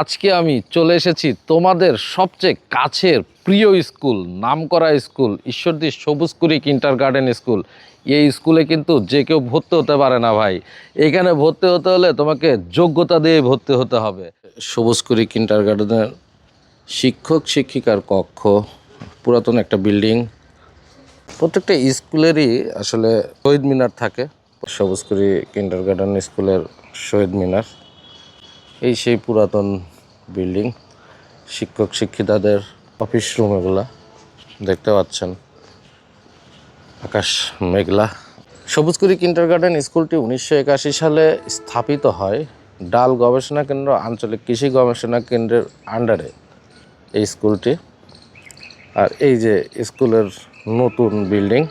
আজকে আমি চলে এসেছি তোমাদের সবচেয়ে কাছের প্রিয় স্কুল, নামকরা school Ishwardi Sabujkuri kindergarten school. এই স্কুলে কিন্তু যে কেউ ভর্তি হতে পারে না ভাই। এখানে ভর্তি হতে হলে তোমাকে যোগ্যতা দিয়ে ভর্তি হতে হবে। সবুজকুড়ি কিন্টার গার্ডেনের শিক্ষক শিক্ষিকার কক্ষ, পুরাতন একটা বিল্ডিং প্রত্যেকটা স্কুলেরই আসলে শহীদ মিনার থাকে। সবুজকুড়ি কিন্টার গার্ডেন স্কুলের শহীদ মিনার। এই সেই পুরাতন বিল্ডিং, শিক্ষক শিক্ষিকাদের অফিস রুম এগুলা, দেখতে পাচ্ছেন। আকাশ মেঘলা। সবুজকুড়ি কিন্টার গার্ডেন স্কুলটি উনিশশো একাশি সালে স্থাপিত হয় ডাল গবেষণা কেন্দ্র আঞ্চলিক কৃষি গবেষণা কেন্দ্রের আন্ডারে এই স্কুলটি আর এই যে স্কুলের নতুন বিল্ডিং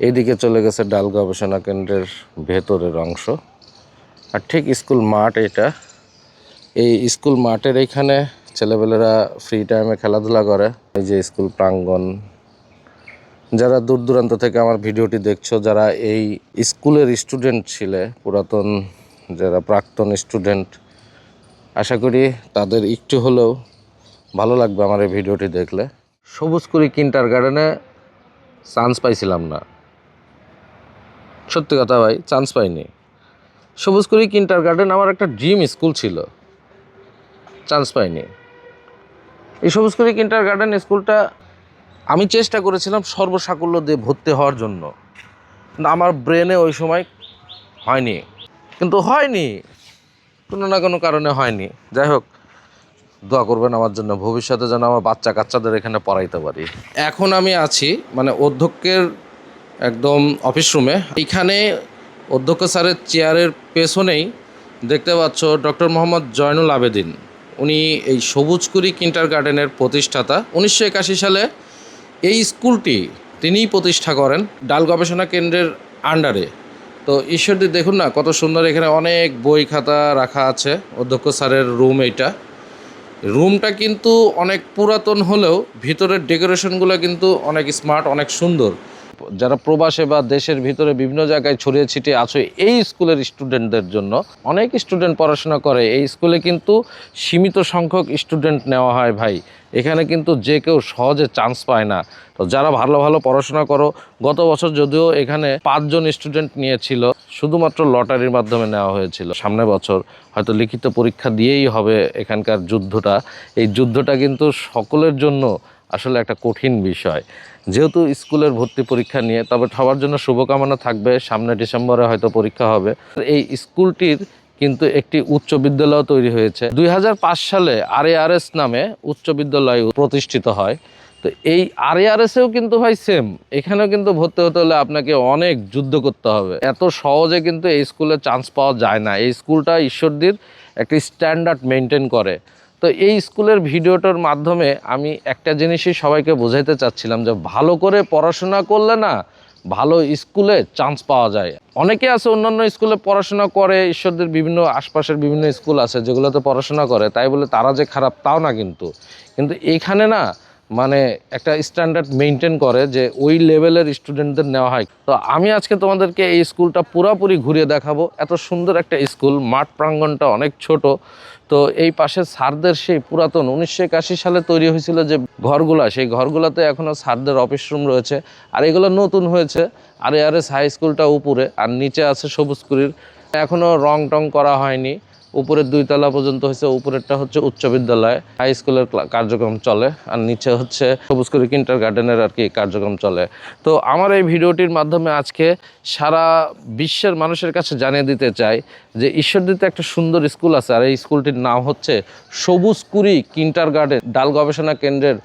এইদিকে চলে গেছে ডাল গবেষণা কেন্দ্রের ভেতরের অংশ। আর ঠিক স্কুল মাঠ এটা। এই স্কুল মাঠের এইখানে ছেলেপেলেরা ফ্রি টাইমে খেলাধুলা করে। এই যে স্কুল প্রাঙ্গণ। যারা দূর দূরান্ত থেকে আমার ভিডিওটি দেখছ, যারা এই স্কুলের স্টুডেন্ট ছিলে, পুরাতন যারা প্রাক্তন স্টুডেন্ট আশা করি তাদের একটু হলেও ভালো লাগবে আমার এই ভিডিওটি দেখলে। সবুজকুড়ি কিন্টার গার্ডেনে চান্স পাইছিলাম না। সত্যি কথা ভাই চান্স পাইনি। সবুজকুড়ি কিন্টার গার্ডেন আমার একটা ড্রিম স্কুল ছিল। চান্স পাইনি। এই সবুজকুড়ি কিন্টার গার্ডেন স্কুলটা আমি চেষ্টা করেছিলাম সর্বসাকুল্য দিয়ে ভর্তি হওয়ার জন্য। আমার ব্রেনে ওই সময় হয়নি। কিন্তু হয়নি। কোনো না কোনো কারণে হয়নি। যাই হোক, দোয়া করবেন আমার জন্য, ভবিষ্যতে যেন আমার বাচ্চা কাচ্চাদের এখানে পড়াইতে পারি। এখন আমি আছি মানে অধ্যক্ষের একদম অফিস রুমে। এখানে অধ্যক্ষ স্যারের চেয়ারের পেছনেই দেখতে পাচ্ছ ডক্টর মোহাম্মদ জয়নুল আবেদিন। উনি এই সবুজকুড়ি কিন্টার গার্ডেনের প্রতিষ্ঠাতা। উনিশশো একাশি সালে এই স্কুলটি তিনিই প্রতিষ্ঠা করেন ডাল গবেষণা কেন্দ্রের আন্ডারে। তো ঈশ্বরদী দেখুন না, কত সুন্দর এখানে অনেক বই খাতা রাখা আছে, অধ্যক্ষ স্যারের রুম এইটা। রুমটা কিন্তু অনেক পুরাতন হলেও ভিতরের ডেকোরেশনগুলো কিন্তু অনেক স্মার্ট, অনেক সুন্দর। যারা প্রবাসে বা দেশের ভিতরে বিভিন্ন জায়গায় ছড়িয়ে ছিটিয়ে আছে, এই স্কুলের স্টুডেন্টদের জন্য অনেক স্টুডেন্ট পড়াশোনা করে। এই স্কুলে কিন্তু সীমিত সংখ্যক স্টুডেন্ট নেওয়া হয় ভাই। এখানে কিন্তু যে কেউ সহজে চান্স পায় না। তো যারা ভালো ভালো পড়াশোনা করো, গত বছর যদিও এখানে পাঁচজন স্টুডেন্ট নিয়েছিল, শুধুমাত্র লটারির মাধ্যমে নেওয়া হয়েছিল। সামনের বছর হয়তো লিখিত পরীক্ষা দিয়েই হবে এখানকার যুদ্ধটা। এই যুদ্ধটা কিন্তু সকলের জন্য আসলে একটা কঠিন বিষয়। যেহেতু স্কুলের ভর্তি পরীক্ষা নিয়ে, তবে সবার জন্য শুভকামনা থাকবে, সামনে ডিসেম্বরে হয়তো পরীক্ষা হবে। এই স্কুলটির কিন্তু একটি উচ্চ বিদ্যালয় তৈরি হয়েছে। দুই হাজার পাঁচ সালে আরএআরএস নামে উচ্চ বিদ্যালয় প্রতিষ্ঠিত হয়। তো এই আরএআরএসেও কিন্তু ভাই সেম এখানেও কিন্তু ভর্তি হতে হলে আপনাকে অনেক যুদ্ধ করতে হবে। এত সহজে কিন্তু এই স্কুলে চান্স পাওয়া যায় না। এই স্কুলটা ঈশ্বরদীর একটি স্ট্যান্ডার্ড মেনটেন করে। তো এই স্কুলের ভিডিওটার মাধ্যমে আমি একটা জিনিসই সবাইকে বোঝাইতে চাচ্ছিলাম যে ভালো করে পড়াশোনা করলে না ভালো স্কুলে চান্স পাওয়া যায়। অনেকে আছে অন্যান্য স্কুলে পড়াশোনা করে, ঈশ্বরদের বিভিন্ন আশপাশের বিভিন্ন স্কুল আছে যেগুলোতে পড়াশোনা করে, তাই বলে তারা যে খারাপ তাও না কিন্তু। কিন্তু এখানে না মানে একটা স্ট্যান্ডার্ড মেনটেন করে যে ওই লেভেলের স্টুডেন্টদের নেওয়া হয়। তো আমি আজকে তোমাদেরকে এই স্কুলটা পুরাপুরি ঘুরিয়ে দেখাবো। এত সুন্দর একটা স্কুল মাঠ প্রাঙ্গণটা অনেক ছোট। তো এই পাশে স্যারদের সেই পুরাতন, উনিশশো একাশি সালে তৈরি হয়েছিল যে ঘরগুলা, সেই ঘরগুলোতে এখনও স্যারদের অফিস রুম রয়েছে। আর এগুলো নতুন হয়েছে। আর এস হাই স্কুলটা উপরে, আর নিচে আছে সবুজকুড়ির এখনও রং টং করা হয়নি। উপরের দুই তলা পর্যন্ত হচ্ছে উপরেরটা হচ্ছে উচ্চ বিদ্যালয়। হাই স্কুলের কার্যক্রম চলে, আর নিচে হচ্ছে সবুজকুড়ি কিন্টার গার্ডেনের আর কি কার্যক্রম চলে। তো আমার এই ভিডিওটির মাধ্যমে আজকে সারা বিশ্বের মানুষের কাছে জানিয়ে দিতে চাই যে ঈশ্বরদীতে একটা সুন্দর স্কুল আছে, আর এই স্কুলটির নাম হচ্ছে সবুজকুড়ি কিন্টার গার্ডেন ডাল গবেষণা কেন্দ্রের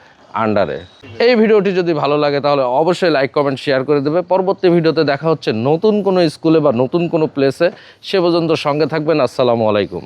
আন্ডারে। এই ভিডিওটি যদি ভালো লাগে, তাহলে অবশ্যই লাইক কমেন্ট শেয়ার করে দেবে। পরবর্তী ভিডিওতে দেখা হচ্ছে নতুন কোনো স্কুলে বা নতুন কোনো প্লেসে সে পর্যন্ত সঙ্গে থাকবেন। আসসালামু আলাইকুম।